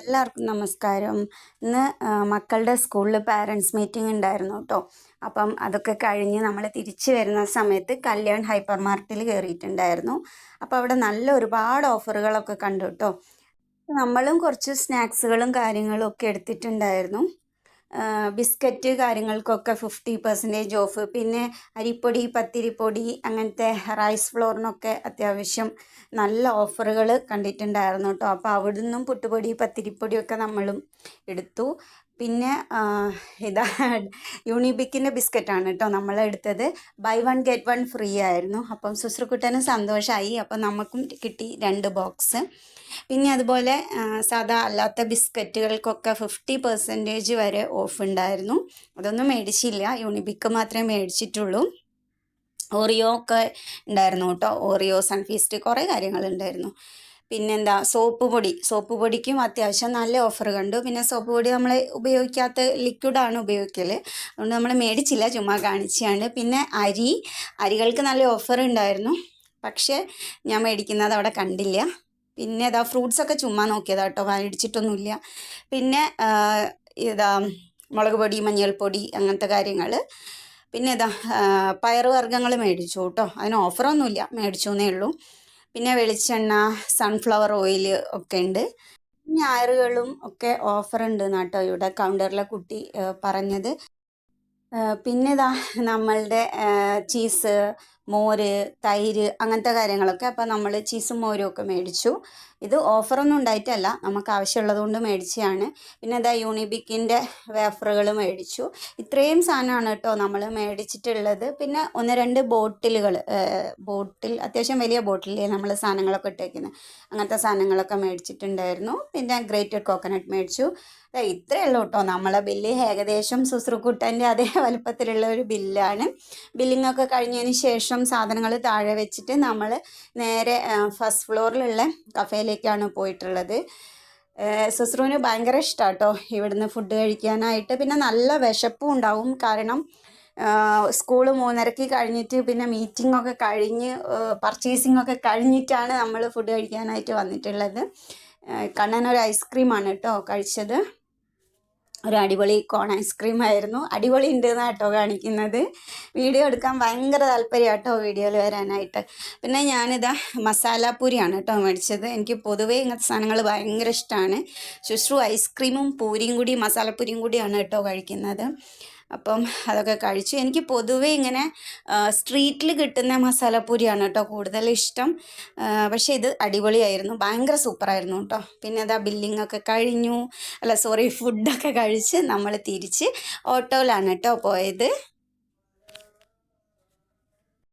എല്ലാവർക്കും നമസ്കാരം. ഇന്ന് മക്കളുടെ സ്കൂളിൽ പാരൻസ് മീറ്റിംഗ് ഉണ്ടായിരുന്നു കേട്ടോ അപ്പം അതൊക്കെ കഴിഞ്ഞ് നമ്മൾ തിരിച്ചു വരുന്ന സമയത്ത് കല്യാൺ ഹൈപ്പർ മാർക്കറ്റിൽ കയറിയിട്ടുണ്ടായിരുന്നു അപ്പോൾ അവിടെ നല്ല ഒരുപാട് ഓഫറുകളൊക്കെ കണ്ടു കേട്ടോ നമ്മളും കുറച്ച് സ്നാക്സുകളും കാര്യങ്ങളും ഒക്കെ എടുത്തിട്ടുണ്ടായിരുന്നു. ബിസ്ക്കറ്റ് കാര്യങ്ങൾക്കൊക്കെ ഫിഫ്റ്റി പെർസെന്റേജ് ഓഫ്. പിന്നെ അരിപ്പൊടി പത്തിരിപ്പൊടി അങ്ങനത്തെ റൈസ് ഫ്ലോറിനൊക്കെ അത്യാവശ്യം നല്ല ഓഫറുകൾ കണ്ടിട്ടുണ്ടായിരുന്നു കേട്ടോ. അപ്പോൾ അവിടുന്നും പുട്ടുപൊടി പത്തിരിപ്പൊടിയൊക്കെ നമ്മളും എടുത്തു. പിന്നെ ഇതാ യൂണിബിക്കിന്റെ ബിസ്ക്കറ്റാണ് കേട്ടോ നമ്മൾ എടുത്തത്. Buy one get one free ആയിരുന്നു. അപ്പം സുശ്രുക്കുട്ടനും സന്തോഷമായി അപ്പം നമുക്കും കിട്ടി രണ്ട് ബോക്സ്. പിന്നെ അതുപോലെ സാധാ അല്ലാത്ത ബിസ്ക്കറ്റുകൾക്കൊക്കെ ഫിഫ്റ്റി പെർസെന്റേജ് വരെ ഓഫ് ഉണ്ടായിരുന്നു. അതൊന്നും മേടിച്ചില്ല. യൂണിബിക്ക് മാത്രമേ മേടിച്ചിട്ടുള്ളൂ. ഓറിയോ ഒക്കെ ഉണ്ടായിരുന്നു കേട്ടോ. ഓറിയോ സൺഫീസ്റ്റ് കുറേ കാര്യങ്ങളുണ്ടായിരുന്നു പിന്നെന്താ സോപ്പ് പൊടി. സോപ്പ് പൊടിക്കും അത്യാവശ്യം നല്ല ഓഫർ കണ്ടു. പിന്നെ സോപ്പ് പൊടി നമ്മൾ ഉപയോഗിക്കാത്ത ലിക്വിഡാണ് ഉപയോഗിക്കൽ അതുകൊണ്ട് നമ്മൾ മേടിച്ചില്ല ചുമ്മാ കാണിച്ചാണ്. പിന്നെ അരി. അരികൾക്ക് നല്ല ഓഫർ ഉണ്ടായിരുന്നു. പക്ഷേ ഞാൻ മേടിക്കുന്നത് അവിടെ കണ്ടില്ല. പിന്നെ ഇതാ ഫ്രൂട്ട്സൊക്കെ ചുമ്മാ നോക്കിയതാ കേട്ടോ മേടിച്ചിട്ടൊന്നുമില്ല. പിന്നെ ഇതാ മുളക് പൊടി മഞ്ഞൾപ്പൊടി അങ്ങനത്തെ കാര്യങ്ങൾ പിന്നെ ഇതാ പയറുവർഗങ്ങൾ മേടിച്ചു കേട്ടോ. അതിന് ഓഫറൊന്നുമില്ല മേടിച്ചു എന്നേ ഉള്ളൂ. പിന്നെ വെളിച്ചെണ്ണ സൺഫ്ലവർ ഓയിൽ ഒക്കെ ഉണ്ട്. ഞായറുകളും ഒക്കെ ഓഫർ ഉണ്ട് കേട്ടോ ഇവിടെ കൗണ്ടറിലെ കുട്ടി പറഞ്ഞത്. പിന്നെ ഇതാ നമ്മളുടെ ചീസ് മോര് തൈര് അങ്ങനത്തെ കാര്യങ്ങളൊക്കെ അപ്പോൾ നമ്മൾ ചീസും മോരും ഒക്കെ മേടിച്ചു. ഇത് ഓഫറൊന്നും ഉണ്ടായിട്ടല്ല നമുക്ക് ആവശ്യമുള്ളത് കൊണ്ട് മേടിച്ചതാണ്. പിന്നെ ഇതാ യൂണിബിക്കിന്റെ വേഫറുകൾ മേടിച്ചു. ഇത്രയും സാധനമാണ് കേട്ടോ നമ്മൾ മേടിച്ചിട്ടുള്ളത്. പിന്നെ ഒന്ന് രണ്ട് ബോട്ടിലുകൾ ബോട്ടിൽ അത്യാവശ്യം വലിയ ബോട്ടിലേ നമ്മൾ സാധനങ്ങളൊക്കെ ഇട്ടേക്കുന്നത് അങ്ങനത്തെ സാധനങ്ങളൊക്കെ മേടിച്ചിട്ടുണ്ടായിരുന്നു. പിന്നെ ഗ്രേറ്റഡ് കോക്കനട്ട് മേടിച്ചു. ഇത്രയേ ഉള്ളൂ കേട്ടോ. നമ്മളെ ബില്ല് ഏകദേശം സുശ്രുക്കുട്ടന്റെ അതേ വലുപ്പത്തിലുള്ള ഒരു ബില്ലാണ്. ബില്ലിങ്ങൊക്കെ കഴിഞ്ഞതിന് ശേഷം സാധനങ്ങൾ താഴെ വെച്ചിട്ട് നമ്മൾ നേരെ ഫസ്റ്റ് ഫ്ലോറിലുള്ള കഫേയിലേക്കാണ് പോയിട്ടുള്ളത്. സുസ്രുവിന് ഭയങ്കര ഇഷ്ടമാണ് കേട്ടോ ഇവിടുന്ന് ഫുഡ് കഴിക്കാനായിട്ട്. പിന്നെ നല്ല വിശപ്പും ഉണ്ടാവും. കാരണം സ്കൂൾ മൂന്നരക്ക് കഴിഞ്ഞിട്ട് പിന്നെ മീറ്റിംഗ് ഒക്കെ കഴിഞ്ഞ് പർച്ചേസിംഗ് ഒക്കെ കഴിഞ്ഞിട്ടാണ് നമ്മൾ ഫുഡ് കഴിക്കാനായിട്ട് വന്നിട്ടുള്ളത്. കണ്ണൻ ഒരു ഐസ്ക്രീമാണ് കേട്ടോ കഴിച്ചത്. ഒരു അടിപൊളി കോൺ ഐസ്ക്രീം ആയിരുന്നു. അടിപൊളി ഉണ്ട് എന്നാണ് കേട്ടോ കാണിക്കുന്നത്. വീഡിയോ എടുക്കാൻ ഭയങ്കര താല്പര്യം കേട്ടോ വീഡിയോയിൽ വരാനായിട്ട്. പിന്നെ ഞാനിതാ മസാലപ്പൂരിയാണ് കേട്ടോ മേടിച്ചത്. എനിക്ക് പൊതുവേ ഇങ്ങനത്തെ സാധനങ്ങൾ ഭയങ്കര ഇഷ്ടമാണ് ശുശ്രു ഐസ്ക്രീമും പൂരിയും കൂടി മസാലപ്പൂരിയും കൂടിയാണ് കേട്ടോ കഴിക്കുന്നത്. അപ്പം അതൊക്കെ കഴിച്ചു എനിക്ക് പൊതുവേ ഇങ്ങനെ സ്ട്രീറ്റിൽ കിട്ടുന്ന മസാലപ്പൂരിയാണ് കേട്ടോ കൂടുതൽ ഇഷ്ടം. പക്ഷേ ഇത് അടിപൊളിയായിരുന്നു. ഭയങ്കര സൂപ്പറായിരുന്നു കേട്ടോ. പിന്നെ അതാ ബില്ലിംഗ് ഒക്കെ കഴിഞ്ഞു. അല്ല സോറി ഫുഡൊക്കെ കഴിച്ച് നമ്മൾ തിരിച്ച് ഓട്ടോയിലാണ് കേട്ടോ പോയത്.